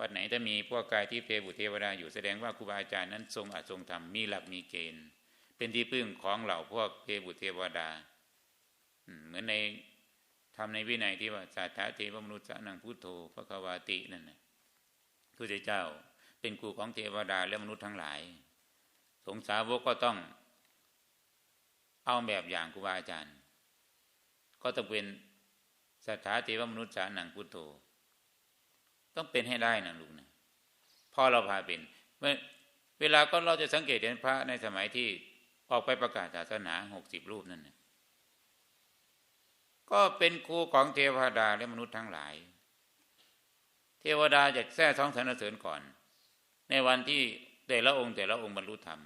วัดไหนถ้ามีพวกกายที่เทบุเทวดาอยู่แสดงว่าครูบาอาจารย์นั้นทรงอาจทรงธรรมมีหลักมีเกณฑ์ เป็นที่พึ่งของเหล่าพวกเทบุเทวดาเหมือนในทำในวินัยที่ว่าสัทธาเทวมนุษย์นังพุทโธพระควาตินั่นนะพระเจ้าเป็นครูของเทวดาและมนุษย์ทั้งหลาย สงสาวกก็ต้อง เอาแบบอย่างครูบาอาจารย์ ก็ต้องเป็นสัทธาเทวมนุษย์สานังพุทโธ ต้องเป็นให้ได้นะลูกนะพ่อเราพาเป็นเวลาก็เราจะสังเกตเห็นพระในสมัยที่ออกไปประกาศศาสนาหกสิบรูปนั่นนะก็เป็นครูของเทวดาและมนุษย์ทั้งหลาย เทวดาจะแท้ท้องสรรเสริญก่อน ในวันที่แต่ละองค์แต่ละองค์บรรลุธรรม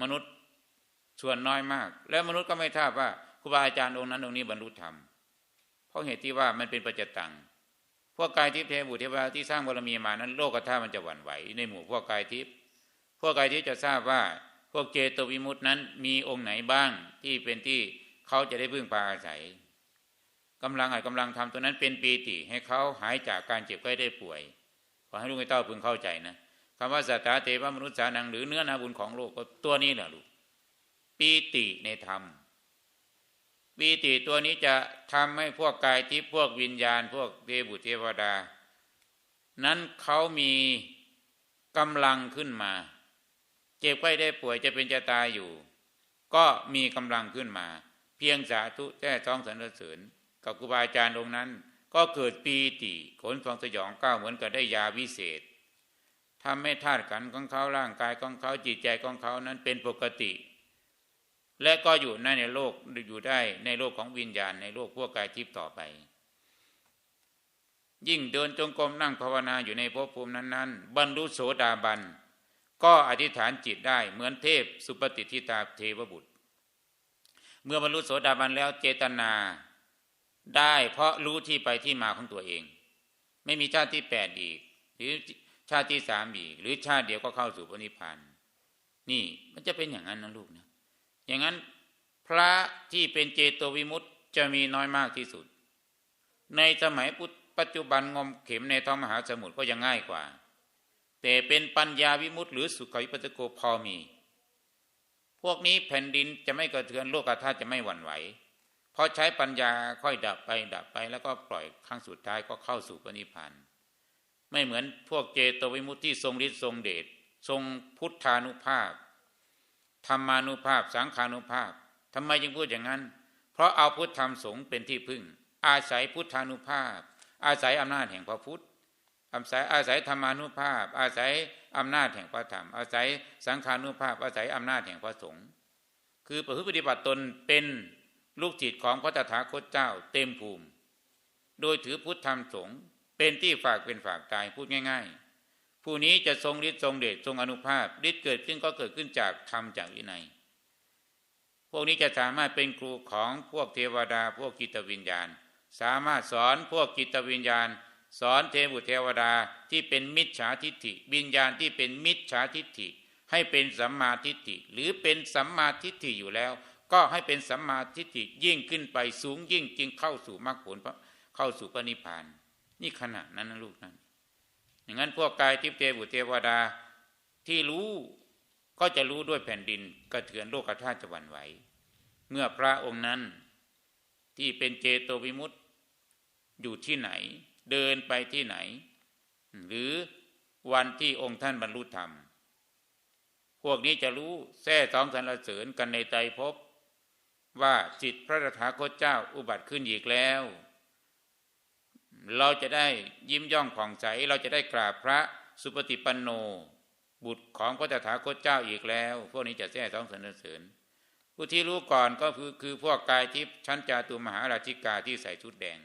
มนุษย์ส่วนน้อยมาก และมนุษย์ก็ไม่ทราบว่าครูบาอาจารย์องค์นั้นองค์นี้บรรลุธรรม เพราะเหตุที่ว่ามันเป็นปัจจตัง พวกกายทิพย์เทบุเทวดาที่สร้างบารมีมานั้น โลกธาตุมันจะหวั่นไหวในหมู่พวกกายทิพย์พวกกายทิพย์จะทราบว่าพวกเจโตวิมุตินั้นมีองค์ไหนบ้างที่เป็นที่เขาจะได้พึ่งพาอาศัยกำลังไอ้กำลังทำตัวนั้นเป็นปีติให้เขาหายจากการเจ็บไข้ได้ป่วยขอให้ลูกให้เต้าพึงเข้าใจนะคำว่าสัตตาเทวมนุษย์สานังหรือเนื้อนาบุญของโลกก็ตัวนี้แหละลูกปีติในธรรม ปีติตัวนี้จะทำให้พวกกายทิพย์พวกวิญญาณ พวกเทบุเทวดา นั้นเขามีกำลังขึ้นมา เจ็บไข้ได้ป่วยจะเป็นจะตายอยู่ ก็มีกำลังขึ้นมา เพียงสาธุแท้ท้องสรรเสริญกับครูบาอาจารย์องค์นั้น ก็เกิดปีติขนฟองสยองก้าวเหมือนกับได้ยาวิเศษทำให้ธาตุขันของเขาร่างกายของเขาจิตใจของเขานั้นเป็นปกติ และก็อยู่ในในโลกอยู่ได้ในโลกของวิญญาณในโลกพวกกายทิพย์ต่อไป ยิ่งเดินจงกรมนั่งภาวนาอยู่ในภพภูมินั้นๆ บรรลุโสดาบัน ก็อธิษฐานจิตได้เหมือนเทพสุปฏิทิตาเทวบุตร เมื่อบรรลุโสดาบันแล้วเจตนาได้เพราะรู้ที่ไปที่มาของตัวเอง ไม่มีชาติที่แปดอีก หรือชาติที่สามอีก หรือชาติเดียวก็เข้าสู่พระนิพพานนี่มันจะเป็นอย่างนั้นนะลูกนะ อย่างนั้นพระที่เป็นเจโตวิมุตต์จะมีน้อยมากที่สุด ในสมัยปัจจุบันงมเข็มในท้องมหาสมุทรก็ยังง่ายกว่า แต่เป็นปัญญาวิมุตต์หรือสุขวิปัสสโกพอมี พวกนี้แผ่นดินจะไม่กระเทือนโลกธาตุจะไม่หวั่นไหวเพราะใช้ปัญญาค่อยดับไปดับไปแล้วก็ปล่อยครั้งสุดท้ายก็เข้าสู่ปณิพันธ์ไม่เหมือนพวกเจโตวิมุตติที่ทรงฤทธิ์ทรงเดชทรงพุทธานุภาพ ธรรมานุภาพสังขานุภาพทำไมจึงพูดอย่างนั้น เพราะเอาพุทธธรรมสงฆ์เป็นที่พึ่ง อาศัยพุทธานุภาพ อาศัยอำนาจแห่งพระพุทธอาศัยอาศัยธรรมานุภาพ อาศัยอำนาจแห่งพระธรรม อาศัยสังขานุภาพ อาศัยอำนาจแห่งพระสงฆ์คือประพฤติปฏิบัติตนเป็นลูกจิตของพระตถาคตเจ้าเต็มภูมิ โดยถือพุทธธรรมสงฆ์เป็นที่ฝากเป็นฝากตายพูดง่าย ๆ ผู้นี้จะทรงฤทธิ์ทรงเดชทรงอนุภาพฤทธิ์เกิดขึ้นก็เกิดขึ้นจากธรรมจากวินัย พวกนี้จะสามารถเป็นครูของพวกเทวดาพวกกิตวิญญาณ สามารถสอนพวกกิตวิญญาณ สอนเทวุเทวดาที่เป็นมิจฉาทิฏฐิ วิญญาณที่เป็นมิจฉาทิฏฐิ ให้เป็นสัมมาทิฏฐิ หรือเป็นสัมมาทิฏฐิอยู่แล้ว ก็ให้เป็นสัมมาทิฏฐิยิ่งขึ้นไปสูงยิ่งจึงเข้าสู่มรรคผลเข้าสู่ปณิพาน นี่ขณะนั้นนะลูกนั้น อย่างนั้นพวกกายทิพเทวุเทวดาที่รู้ก็จะรู้ด้วยแผ่นดินกระเทือนโลกธาตุจะวันไหว เมื่อพระองค์นั้นที่เป็นเจโตวิมุตต์อยู่ที่ไหน เดินไปที่ไหน หรือวันที่องค์ท่านบรรลุธรรม พวกนี้จะรู้แท้สองสรรเสริญกันในใจพบ ว่าจิตพระธาคตเจ้าอุบัติขึ้นอีกแล้ว เราจะได้ยิ้มย่องผ่องใส เราจะได้กราบพระสุปฏิปันโน บุตรของพระตถาคตเจ้าอีกแล้ว พวกนี้จะแท้ท้องสนเสริญผู้ที่รู้ก่อนก็คือคือพวกกายทิพย์ชั้นจาตุมหาราชิกาที่ใส่ชุดแดง